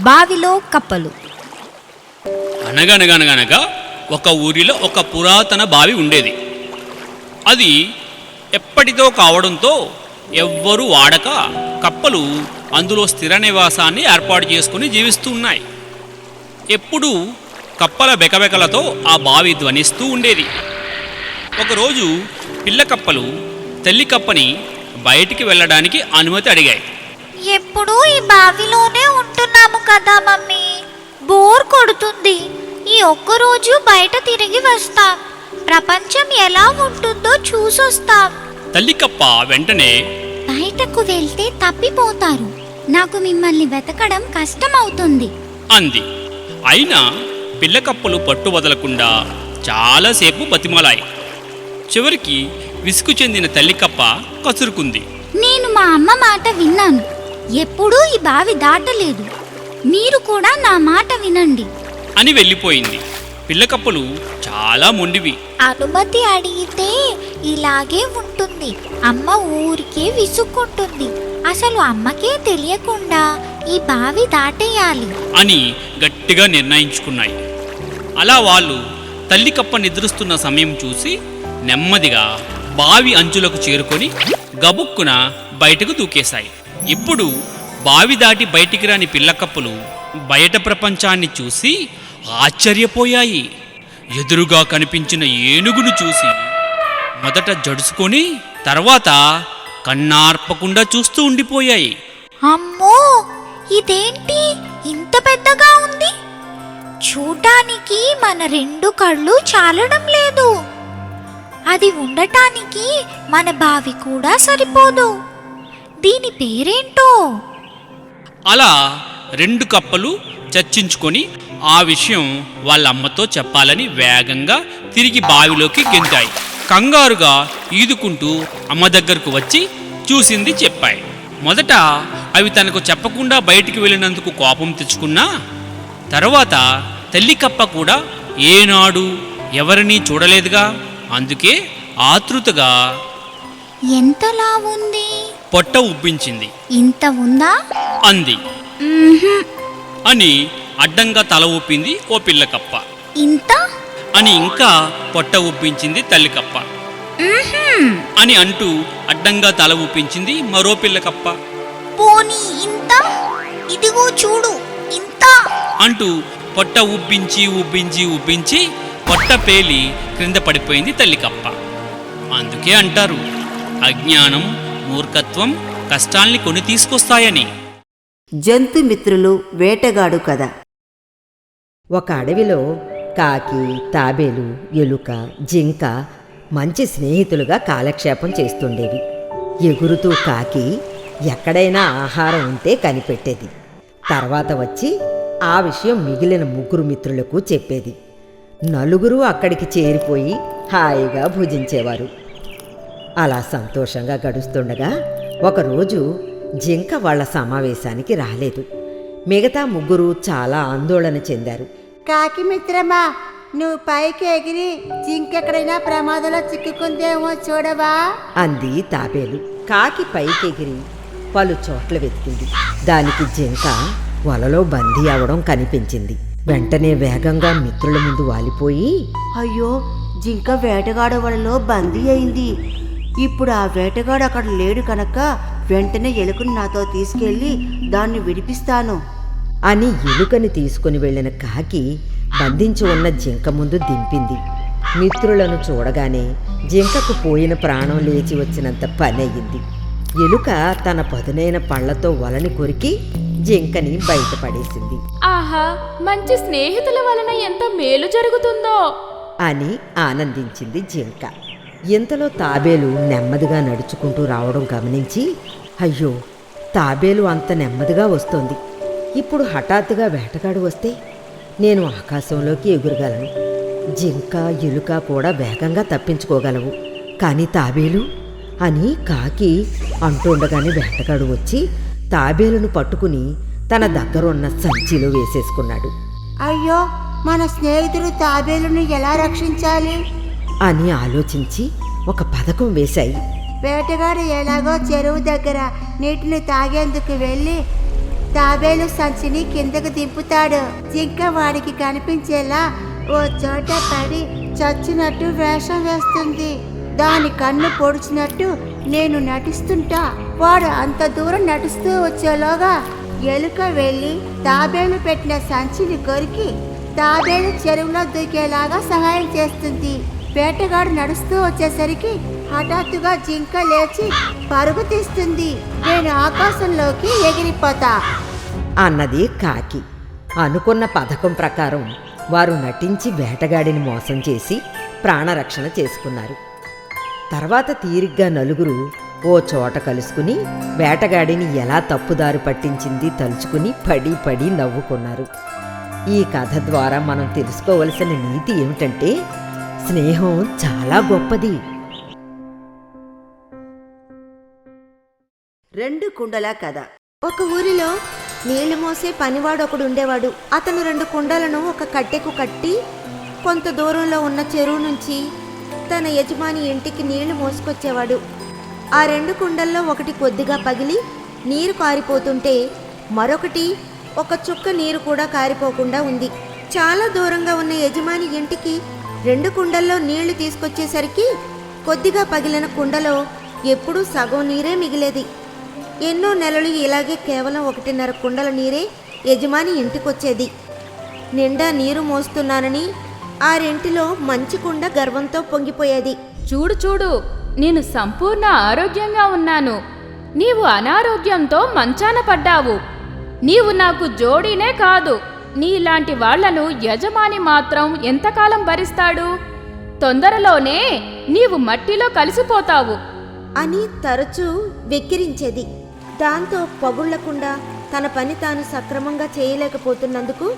బావిలో కప్పలు. అనగనగనగనగా ఒక ఊరిలో ఒక పురాతన బావి ఉండేది. అది ఎప్పటిదో కావడంతో ఎవ్వరూ వాడక కప్పలు అందులో స్థిర నివాసాన్ని ఏర్పాటు చేసుకుని జీవిస్తూ ఉన్నాయి. ఎప్పుడూ కప్పల బెకబెకలతో ఆ బావి ధ్వనిస్తూ ఉండేది. ఒకరోజు పిల్ల కప్పలు తల్లి కప్పని బయటికి వెళ్ళడానికి అనుమతి అడిగాయి. ఎప్పుడూ ఈ బావిలోనే ఉంటున్నాము కదా మమ్మీ. బోర్ కొడుతుంది. ఈ ఒక్కరోజు బయట తిరిగి వస్తాం. ప్రపంచం ఎలా ఉంటుందో చూసొస్తాం. తల్లి కప్ప వెంటనే. బయటకు వెళ్తే తప్పిపోతారు. నాకు మిమ్మల్ని వెతకడం కష్టమవుతుంది. అంది. అయినా పిల్లకప్పలు పట్టు వదలకుండా చాలాసేపు బతిమాలాయి. చివరికి విసుగు చెందిన తల్లికప్ప కసురుకుంది. నేను మా అమ్మ మాట విన్నాను. ఎప్పుడూ ఈ బావి దాటలేదు. మీరు కూడా నా మాట వినండి. అని వెళ్ళిపోయింది. పిల్లకప్పలు చాలా మొండివి. అనుమతి అడిగితే ఇలాగే ఉంటుంది. అమ్మ ఊరికే విసుక్కుంటుంది. అసలు అమ్మకే తెలియకుండా ఈ బావి దాటేయాలి. అని గట్టిగా నిర్ణయించుకున్నాయి. అలా వాళ్ళు తల్లి కప్ప నిద్రిస్తున్న సమయం చూసి నెమ్మదిగా బావి అంచులకు చేరుకొని గబుక్కున బయటకు దూకేశాయి. ఇప్పుడు బావి దాటి బయటికి రాని పిల్లకప్పులు బయట ప్రపంచాన్ని చూసి ఆశ్చర్యపోయాయి. ఎదురుగా కనిపించిన ఏనుగును చూసి మొదట జడుసుకొని తర్వాత కన్నార్పకుండా చూస్తూ ఉండిపోయాయి. అమ్మో! ఇదేంటి? ఇంత పెద్దగా ఉంది? చూడటానికి మన రెండు కళ్ళు చాలడం లేదు. అది ఉండటానికి మన బావి కూడా సరిపోదు. దీని పేరేంటో? అలా రెండు కప్పలు చర్చించుకొని ఆ విషయం వాళ్ళ అమ్మతో చెప్పాలని వేగంగా తిరిగి బావిలోకి గెంతాయి. కంగారుగా ఈదుకుంటూ అమ్మ దగ్గరకు వచ్చి చూసింది చెప్పాయి. మొదట అవి తనకు చెప్పకుండా బయటికి వెళ్ళినందుకు కోపం తెచ్చుకున్నా తర్వాత తల్లి కప్ప కూడా ఏనాడు ఎవరినీ చూడలేదుగా అందుకే ఆతృతగా ఎంతలా ఉంది? పొట్ట ఉబ్బించింది. ఇంత ఉందా? అంది. అని అడ్డంగా తల ఊపింది ఓ పిల్లకప్ప. ఇంత? అని ఇంకా పొట్ట ఊపించింది తల్లికప్ప. అని అంటూ అడ్డంగా తల ఊపించింది మరో పిల్లకప్ప. పోనీ ఇంత? ఇదిగో చూడు ఇంత? అంటూ పొట్ట ఉబ్బించి ఉబ్బించి ఉబ్బించి పొట్ట పేలి క్రింద పడిపోయింది తల్లికప్ప. అందుకే అంటారు అజ్ఞానం మూర్ఖత్వం కష్టాల్ని కొని తీసుకొస్తాయని. జంతు మిత్రులు వేటగాడు కథ. ఒక అడవిలో కాకి తాబేలు ఎలుక జింక మంచి స్నేహితులుగా కాలక్షేపం చేస్తుండేవి. ఎగురుతూ కాకి ఎక్కడైనా ఆహారం ఉంటే కనిపెట్టేది. తర్వాత వచ్చి ఆ విషయం మిగిలిన ముగ్గురు మిత్రులకు చెప్పేది. నలుగురు అక్కడికి చేరిపోయి హాయిగా భుజించేవారు. అలా సంతోషంగా గడుస్తుండగా ఒకరోజు జింక వాళ్ళ సమావేశానికి రాలేదు. మిగతా ముగ్గురు చాలా ఆందోళన చెందారు. కాకి మిత్రమా నువ్వు పైకి ఎగిరి జింకెక్కడైనా ప్రమాదంలో చిక్కుకుందేమో చూడవా? అంది తాబేలు. కాకి పైకెగిరి పలు చోట్ల వెతికింది. దానికి జింక వలలో బందీ అవడం కనిపించింది. వెంటనే వేగంగా మిత్రుల ముందు వాలిపోయి అయ్యో జింక వేటగాడు వలలో బందీ అయింది. ఇప్పుడు ఆ వేటగాడు అక్కడ లేడు కనుక వెంటనే ఎలుకను నాతో తీసుకెళ్ళి దాన్ని విడిపిస్తాను. అని ఎలుకని తీసుకుని వెళ్ళిన కాకి బంధించి ఉన్న జింక ముందు దింపింది. మిత్రులను చూడగానే జింకకు పోయిన ప్రాణం లేచి వచ్చినంత పని అయ్యింది ఎలుక తన పదునైన పళ్ళతో వలని కొరికి జింకని బయటపడేసింది. ఆహా మంచి స్నేహితుల వలన ఎంత మేలు జరుగుతుందో! అని ఆనందించింది జింక. ఇంతలో తాబేలు నెమ్మదిగా నడుచుకుంటూ రావడం గమనించి అయ్యో తాబేలు అంత నెమ్మదిగా వస్తోంది. ఇప్పుడు హఠాత్తుగా వేటగాడు వస్తే నేను ఆకాశంలోకి ఎగురగలను. జింక ఎలుక కూడా వేగంగా తప్పించుకోగలవు. కానీ తాబేలు అని కాకి అంటుండగానే వేటగాడు వచ్చి తాబేలును పట్టుకుని తన దగ్గరున్న సంచిలో వేసేసుకున్నాడు. అయ్యో మన స్నేహితుడు తాబేలును ఎలా రక్షించాలి? అని ఆలోచించి ఒక పథకం వేశాయి. వేటగాడు ఎలాగో చెరువు దగ్గర నీటిని తాగేందుకు వెళ్ళి తాబేలు సంచిని కిందకు దింపుతాడు. జింక వాడికి కనిపించేలా ఓ చోట పడి చచ్చినట్టు వేషం వేస్తుంది. దాని కన్ను పొడిచినట్టు నేను నటిస్తుంటా. వాడు అంత దూరం నడుస్తూ వచ్చేలోగా ఎలుక వెళ్ళి తాబేలు పెట్టిన సంచిని కొరికి తాబేలు చెరువులో దూకేలాగా సహాయం చేస్తుంది. వేటగాడు నడుస్తూ వచ్చేసరికి హఠాత్తుగా జింక లేచి పరుగు తీస్తుంది. నేను ఆకాశంలోకి ఎగిరిపోతా. అన్నది కాకి. అనుకున్న పథకం ప్రకారం వారు నటించి వేటగాడిని మోసం చేసి ప్రాణరక్షణ చేసుకున్నారు. తర్వాత తీరిగ్గా నలుగురు ఓ చోట కలుసుకుని వేటగాడిని ఎలా తప్పుదారు పట్టించింది తలుచుకుని పడి పడి నవ్వుకున్నారు. ఈ కథ ద్వారా మనం తెలుసుకోవలసిన నీతి ఏమిటంటే స్నేహం చాలా గొప్పది. రెండు కుండల కథ. ఒక ఊరిలో నీళ్ళు మోసే పనివాడు ఒకడు ఉండేవాడు. అతను రెండు కుండలను ఒక కట్టెకు కట్టి కొంత దూరంలో ఉన్న చెరువు నుంచి తన యజమాని ఇంటికి నీళ్ళు మోసుకొచ్చేవాడు. ఆ రెండు కుండల్లో ఒకటి కొద్దిగా పగిలి నీరు కారిపోతుంటే మరొకటి ఒక చుక్క నీరు కూడా కారిపోకుండా ఉంది. చాలా దూరంగా ఉన్న యజమాని ఇంటికి రెండు కుండల్లో నీళ్ళు తీసుకొచ్చేసరికి కొద్దిగా పగిలిన కుండలో ఎప్పుడూ సగం నీరే మిగిలేది. ఎన్నో నెలలు ఇలాగే కేవలం ఒకటిన్నర కుండల నీరే యజమాని ఇంటికొచ్చేది. నిండా నీరు మోస్తున్నానని ఆ రెంటిలో మంచి కుండ గర్వంతో పొంగిపోయేది. చూడు చూడు నేను సంపూర్ణ ఆరోగ్యంగా ఉన్నాను. నీవు అనారోగ్యంతో మంచాన పడ్డావు. నీవు నాకు జోడీనే కాదు. నీలాంటి వాళ్ళను యజమాని మాత్రం ఎంతకాలం భరిస్తాడు? తొందరలోనే నీవు మట్టిలో కలిసిపోతావు. అని తరచూ వెక్కిరించేది. దాంతో పగుళ్ళకుండా తన పని తాను సక్రమంగా చేయలేకపోతున్నందుకు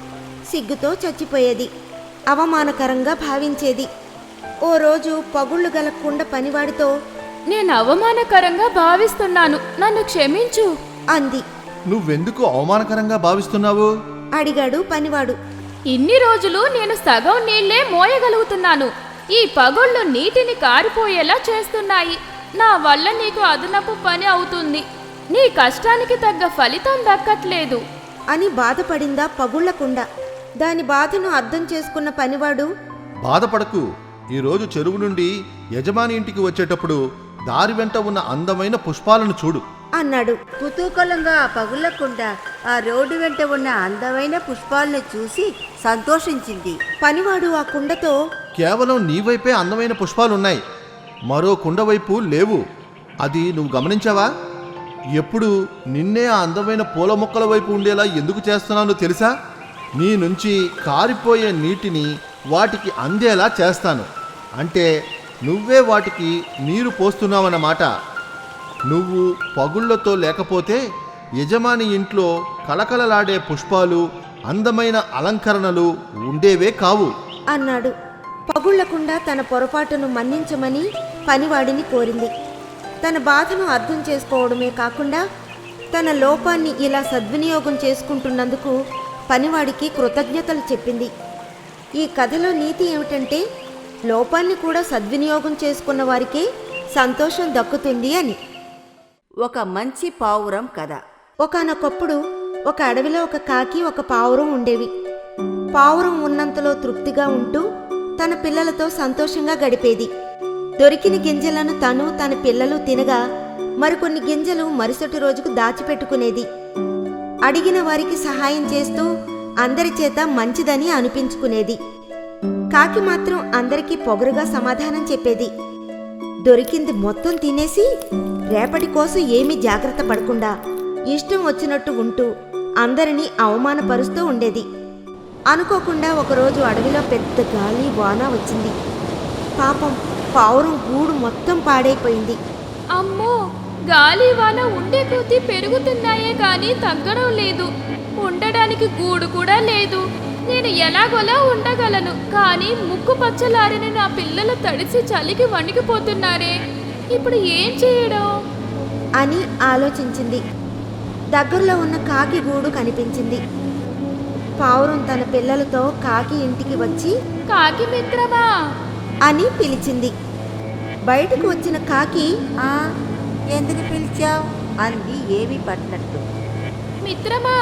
సిగ్గుతో చచ్చిపోయేది. అవమానకరంగా భావించేది. ఓ రోజు పగుళ్ళు గల కుండ పనివాడితో నేను అవమానకరంగా భావిస్తున్నాను. నన్ను క్షమించు. అంది. నువ్వెందుకు అవమానకరంగా భావిస్తున్నావు? అడిగాడు పనివాడు. ఇన్ని రోజులు నేను సగం నీళ్ళే మోయగలుగుతున్నాను. ఈ పగుళ్ళు నీటిని కారిపోయేలా చేస్తున్నాయి. నా వల్ల నీకు అదనపు పని అవుతుంది. నీ కష్టానికి తగ్గ ఫలితం దక్కట్లేదు. అని బాధపడిందా పగుళ్ళకుండ దాని బాధను అర్థం చేసుకున్న పనివాడు బాధపడకు. ఈరోజు చెరువు నుండి యజమాని ఇంటికి వచ్చేటప్పుడు దారి వెంట ఉన్న అందమైన పుష్పాలను చూడు. అన్నాడు. కుతూకలంగా ఆ ఆ రోడ్డు వెంట ఉన్న అందమైన పుష్పాలను చూసి సంతోషించింది. పనివాడు ఆ కుండతో కేవలం నీ వైపే అందమైన పుష్పాలున్నాయి. మరో కుండ వైపు లేవు. అది నువ్వు గమనించావా? ఎప్పుడు నిన్నే ఆ అందమైన పూల మొక్కల వైపు ఉండేలా ఎందుకు చేస్తున్నానో తెలుసా? నీ నుంచి కారిపోయే నీటిని వాటికి అందేలా చేస్తాను. అంటే నువ్వే వాటికి నీరు పోస్తున్నావన్నమాట. నువ్వు పగుళ్ళతో లేకపోతే యజమాని ఇంట్లో కళకళలాడే పుష్పాలు అందమైన అలంకరణలు ఉండేవే కావు. అన్నాడు. పగుళ్ళకుండా తన పొరపాటును మన్నించమని పనివాడిని కోరింది. తన బాధను అర్థం చేసుకోవడమే కాకుండా తన లోపాన్ని ఇలా సద్వినియోగం చేసుకుంటున్నందుకు పనివాడికి కృతజ్ఞతలు చెప్పింది. ఈ కథలో నీతి ఏమిటంటే లోపాన్ని కూడా సద్వినియోగం చేసుకున్న వారికే సంతోషం దక్కుతుంది అని. ఒక మంచి పావురం కథ. ఒకనొకప్పుడు ఒక అడవిలో ఒక కాకి ఒక పావురం ఉండేవి. పావురం ఉన్నంతలో తృప్తిగా ఉంటూ తన పిల్లలతో సంతోషంగా గడిపేది. దొరికిన గింజలను తను తన పిల్లలు తినగా మరికొన్ని గింజలు మరుసటి రోజుకు దాచిపెట్టుకునేది. అడిగిన వారికి సహాయం చేస్తూ అందరి చేత మంచిదని అనిపించుకునేది. కాకి మాత్రం అందరికీ పొగరుగా సమాధానం చెప్పేది. దొరికింది మొత్తం తినేసి రేపటి కోసం ఏమీ జాగ్రత్త పడకుండా ఇష్టం వచ్చినట్టు ఉంటూ అందరినీ అవమానపరుస్తూ ఉండేది. అనుకోకుండా ఒకరోజు అడవిలో పెద్ద గాలి వాన వచ్చింది. పాపం పావురం గూడు మొత్తం పాడైపోయింది. అమ్మో! గాలి వాన ఉండే కొద్దీ పెరుగుతున్నాయే కానీ తగ్గడం లేదు. ఉండడానికి గూడు కూడా లేదు. నేను ఎలాగోలా ఉండగలను కానీ ముక్కు పచ్చలారిన నా పిల్లలు తడిసి చలికి వణికిపోతున్నారే. ఇప్పుడు ఏం చేయడం? అని ఆలోచించింది. దగ్గరలో ఉన్న కాకి గూడు కనిపించింది. పావురం తన పిల్లలతో కాకి ఇంటికి వచ్చి కాకి మిత్రమా? అని పిలిచింది. బయటకు వచ్చిన కాకి ఆ ఎందుకు పిలిచావు? అంది ఏమీ పట్టినట్టు. మిత్రమా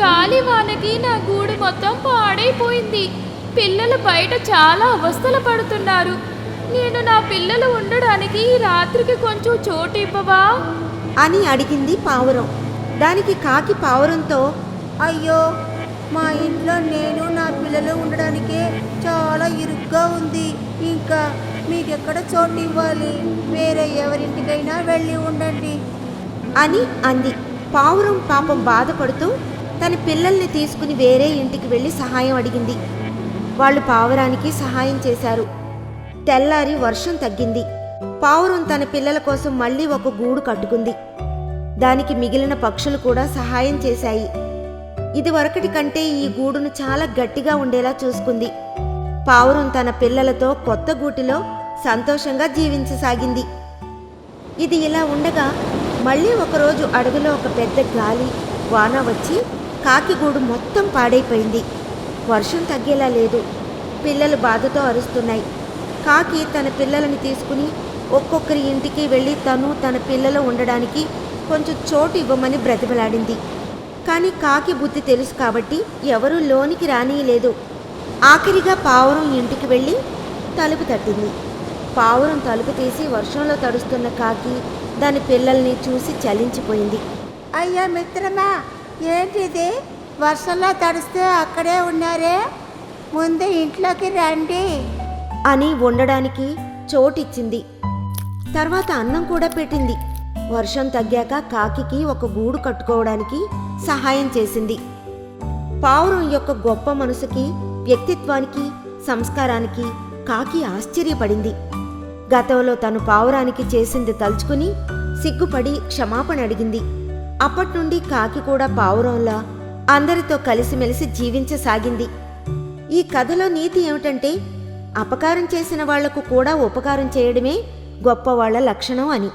గాలి వానకి నా గూడు మొత్తం పాడైపోయింది. పిల్లలు బయట చాలా అవస్థలు పడుతున్నారు. నేను నా పిల్లలు ఉండడానికి రాత్రికి కొంచెం చోటు ఇవ్వవా? అని అడిగింది పావురం. దానికి కాకి పావురంతో అయ్యో మా ఇంట్లో నేను నా పిల్లలు ఉండడానికే చాలా ఇరుగ్గా ఉంది. ఇంకా మీకెక్కడ చోటు ఇవ్వాలి? వేరే ఎవరింటికైనా వెళ్ళి ఉండండి. అని అంది. పావురం పాపం బాధపడుతూ తన పిల్లల్ని తీసుకుని వేరే ఇంటికి వెళ్ళి సహాయం అడిగింది. వాళ్ళు పావురానికి సహాయం చేశారు. తెల్లారి వర్షం తగ్గింది. పావురం తన పిల్లల కోసం మళ్ళీ ఒక గూడు కట్టుకుంది. దానికి మిగిలిన పక్షులు కూడా సహాయం చేశాయి. ఇదివరకటి కంటే ఈ గూడును చాలా గట్టిగా ఉండేలా చూసుకుంది. పావురం తన పిల్లలతో కొత్త గూటిలో సంతోషంగా జీవించసాగింది. ఇది ఇలా ఉండగా మళ్ళీ ఒకరోజు అడవిలో ఒక పెద్ద గాలి వాన వచ్చి కాకి గూడు మొత్తం పాడైపోయింది. వర్షం తగ్గేలా లేదు. పిల్లలు బాధతో అరుస్తున్నాయి. కాకి తన పిల్లలని తీసుకుని ఒక్కొక్కరి ఇంటికి వెళ్ళి తను తన పిల్లలు ఉండడానికి కొంచెం చోటు ఇవ్వమని బ్రతిమలాడింది. కానీ కాకి బుద్ధి తెలుసు కాబట్టి ఎవరూ లోనికి రానియలేదు. ఆఖరిగా పావురం ఇంటికి వెళ్ళి తలుపు తట్టింది. పావురం తలుపు తీసి వర్షంలో తడుస్తున్న కాకి దాని పిల్లల్ని చూసి చలించిపోయింది. అయ్యా మిత్రమా ఏంటిది? వర్షంలో తడిస్తే అక్కడే ఉన్నారే? ముందు ఇంట్లోకి రండి. అని ఉండడానికి చోటిచ్చింది. తర్వాత అన్నం కూడా పెట్టింది. వర్షం తగ్గాక కాకికి ఒక గూడు కట్టుకోవడానికి సహాయం చేసింది. పావురం యొక్క గొప్ప మనసుకి వ్యక్తిత్వానికి సంస్కారానికి కాకి ఆశ్చర్యపడింది. గతంలో తను పావురానికి చేసింది తలుచుకుని సిగ్గుపడి క్షమాపణ అడిగింది. అప్పట్నుండి కాకి కూడా పావురంలా అందరితో కలిసిమెలిసి జీవించసాగింది. ఈ కథలో నీతి ఏమిటంటే అపకారం చేసిన వాళ్ళకు కూడా ఉపకారం చేయడమే గొప్పవాళ్ళ లక్షణం అని.